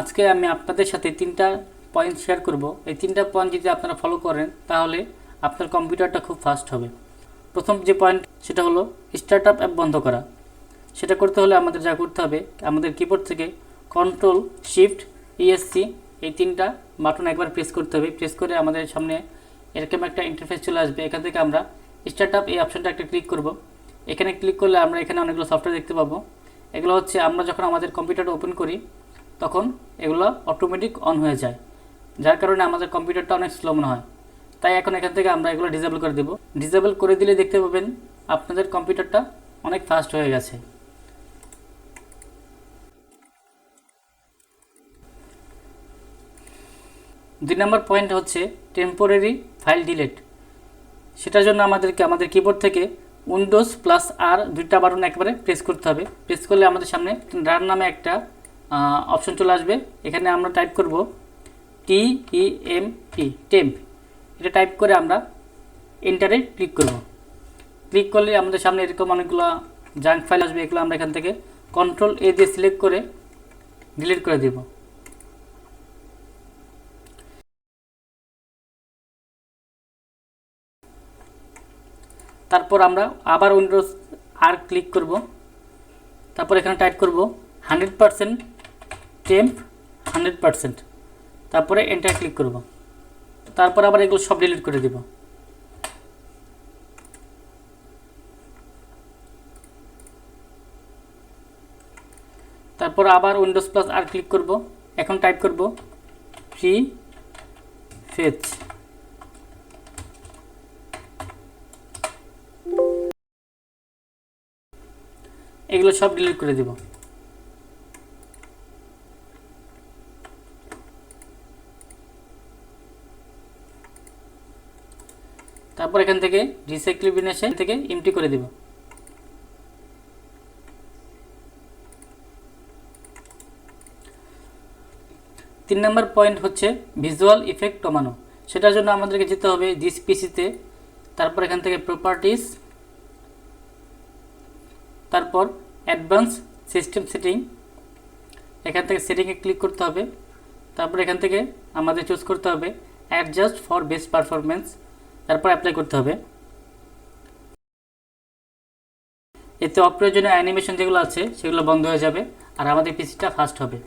আজকে আমি আপনাদের সাথে তিনটা পয়েন্ট শেয়ার করব। এই তিনটা পয়েন্ট যদি আপনারা ফলো করেন, তাহলে আপনার কম্পিউটারটা খুব ফাস্ট হবে। প্রথম যে পয়েন্ট সেটা হলো স্টার্ট আপ অ্যাপ বন্ধ করা। সেটা করতে হলে আমাদের যা করতে হবে, আমাদের কিবোর্ড থেকে কন্ট্রোল শিফট ইএসসি এই তিনটা বাটন একবার প্রেস করতে হবে। প্রেস করে আমাদের সামনে এরকম একটা ইন্টারফেস চলে আসবে। এখান থেকে আমরা স্টার্ট আপ এই অপশনটা একটা ক্লিক করব। এখানে ক্লিক করলে আমরা এখানে অনেকগুলো সফটওয়্যার দেখতে পাবো। এগুলো হচ্ছে আমরা যখন আমাদের কম্পিউটারটা ওপেন করি তখন এগুলো অটোমেটিক অন হয়ে যায়, যার কারণে আমাদের কম্পিউটারটা অনেক স্লো মনে হয়। তাই এখন এখান থেকে আমরা এগুলো ডিসেবল করে দেব। ডিসেবল করে দিলে দেখতে পাবেন আপনাদের কম্পিউটারটা অনেক ফাস্ট হয়ে গেছে। দুই নম্বর পয়েন্ট হচ্ছে টেম্পোরারি ফাইল ডিলেট সেটার জন্য আমাদেরকে আমাদের কিবোর্ড থেকে উইন্ডোজ প্লাস আর দুইটা বাটন একবারে প্রেস করতে হবে। প্রেস করলে আমাদের সামনে রান নামে একটা অপশন চলে আসবে। এখানে আমরা টাইপ করব T E M P temp এটা টাইপ করে আমরা এন্টারে ক্লিক করব। ক্লিক করলে আমাদের সামনে এরকম অনেকগুলো জাঙ্ক ফাইল আসবে, এগুলো আমরা এখান থেকে কন্ট্রোল এ দিয়ে সিলেক্ট করে ডিলিট করে দেব। তারপর আমরা আবার উইন্ডোজ আর ক্লিক করব। তারপর এখানে টাইপ করব hundred percent temp hundred percent. তারপরে এন্টার ক্লিক করব। তারপর আবার এগুলো সব ডিলিট করে দেব। তারপর আবার উইন্ডোজ প্লাস আর ক্লিক করব। এখন টাইপ করব ফ্রি ফেচ এগুলো সব ডিলিট করে দেব। তারপর এখান থেকে রিসাইকেল বিন থেকে এমটি করে দেব। তিন নম্বর পয়েন্ট হচ্ছে ভিজুয়াল ইফেক্ট কমানো। সেটার জন্য আমাদেরকে যেতে হবে দিস পিসিতে তারপর এখান থেকে প্রপার্টিস তারপর অ্যাডভান্স সিস্টেম সেটিং এখান থেকে সেটিংয়ে ক্লিক করতে হবে, তারপর এখান থেকে আমাদের চুজ করতে হবে অ্যাডজাস্ট ফর বেস্ট পারফরমেন্স তারপর অ্যাপ্লাই করতে হবে। এতে অপ্রয়োজনীয় অ্যানিমেশন যেগুলো আছে, সেগুলো বন্ধ হয়ে যাবে আর আমাদের পিসিটা ফাস্ট হবে।